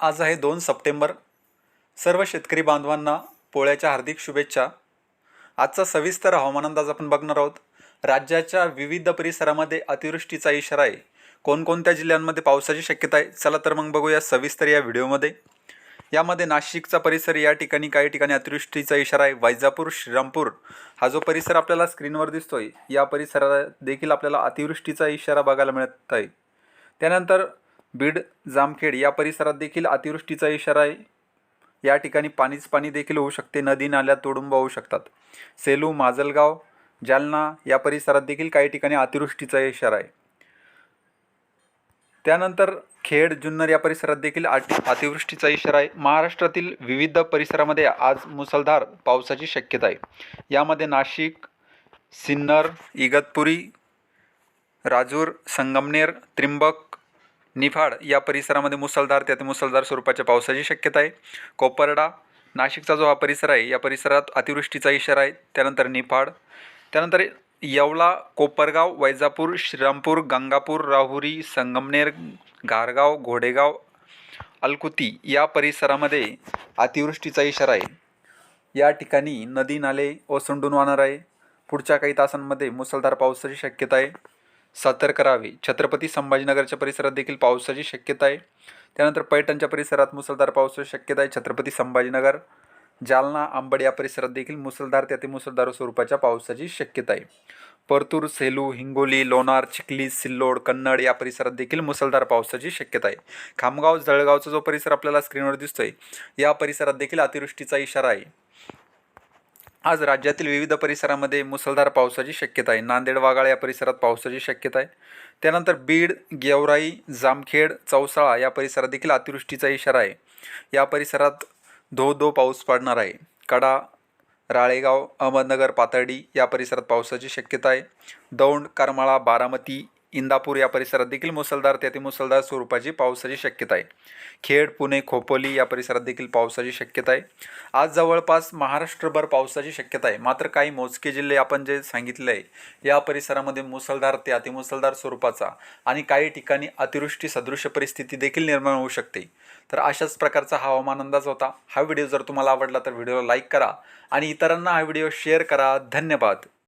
आज आहे दोन सप्टेंबर. सर्व शेतकरी बांधवांना पोळ्याच्या हार्दिक शुभेच्छा. आजचा सविस्तर हवामान अंदाज आपण बघणार आहोत. राज्याच्या विविध परिसरामध्ये अतिवृष्टीचा इशारा आहे. कोणकोणत्या जिल्ह्यांमध्ये पावसाची शक्यता आहे? चला तर मग बघूया सविस्तर या व्हिडिओमध्ये. यामध्ये नाशिकचा परिसर या ठिकाणी काही ठिकाणी अतिवृष्टीचा इशारा आहे. वैजापूर श्रीरामपूर हा जो परिसर आपल्याला स्क्रीनवर दिसतोय या परिसरात देखील आपल्याला अतिवृष्टीचा इशारा बघायला मिळत आहे. त्यानंतर बीड जामखेड या परिसरात देखील अतिवृष्टीचा इशारा आहे. या ठिकाणी पाणीच पाणी देखील होऊ शकते. नदी नाल्या तुडुंब होऊ शकतात. सेलू माजलगाव जालना या परिसरात देखील काही ठिकाणी अतिवृष्टीचा इशारा आहे. त्यानंतर खेड जुन्नर या परिसरात देखील अति अतिवृष्टीचा इशारा आहे. महाराष्ट्रातील विविध परिसरामध्ये आज मुसळधार पावसाची शक्यता आहे. यामध्ये नाशिक सिन्नर इगतपुरी राजूर संगमनेर त्रिंबक निफाड या परिसरामध्ये मुसळधार ते मुसळधार स्वरूपाच्या पावसाची शक्यता आहे. कोपरडा नाशिकचा जो हा परिसर आहे या परिसरात अतिवृष्टीचा इशारा आहे. त्यानंतर निफाड त्यानंतर येवला कोपरगाव वैजापूर श्रीरामपूर गंगापूर राहुरी संगमनेर गारगाव घोडेगाव अलकुती या परिसरामध्ये अतिवृष्टीचा इशारा आहे. या ठिकाणी नदी नाले ओसंडून वाहणार आहे. पुढच्या काही तासांमध्ये मुसळधार पावसाची शक्यता आहे. सतर्क राहावे. छत्रपती संभाजीनगरच्या परिसरात देखील पावसाची शक्यता आहे. त्यानंतर पैठणच्या परिसरात मुसळधार पावसाची शक्यता आहे. छत्रपती संभाजीनगर जालना आंबड या परिसरात देखील मुसळधार ते अतिमुसळधार स्वरूपाच्या पावसाची शक्यता आहे. परतूर सेलू हिंगोली लोणार चिखली सिल्लोड कन्नड या परिसरात देखील मुसळधार पावसाची शक्यता आहे. खामगाव जळगावचा जो परिसर आपल्याला स्क्रीनवर दिसतोय या परिसरात देखील अतिवृष्टीचा इशारा आहे. आज राज्यातील विविध परिसरामध्ये मुसळधार पावसाची शक्यता आहे. नांदेड वागाळ या परिसरात पावसाची शक्यता आहे. त्यानंतर बीड गेवराई जामखेड चौसाळा या परिसरात देखील अतिवृष्टीचा इशारा आहे. या परिसरात धो धो पाऊस पडणार आहे. कडा राळेगाव अहमदनगर पातर्डी या परिसरात पावसाची शक्यता आहे. दौंड करमाळा बारामती इंदापूर या परिसरात देखील मुसळधार ते अतिमुसळधार स्वरूपाची पावसाची शक्यता आहे. खेड पुणे खोपोली या परिसरात देखील पावसाची शक्यता आहे. आज जवळपास महाराष्ट्रभर पावसाची शक्यता आहे. मात्र काही मोजके जिल्हे आपण जे सांगितले आहे या परिसरामध्ये मुसळधार ते अतिमुसळधार स्वरूपाचा आणि काही ठिकाणी अतिवृष्टी सदृश्य परिस्थिती देखील निर्माण होऊ शकते. तर अशाच प्रकारचा हवामान अंदाज होता. हा व्हिडिओ जर तुम्हाला आवडला तर व्हिडिओला लाईक करा आणि इतरांना हा व्हिडिओ शेअर करा. धन्यवाद.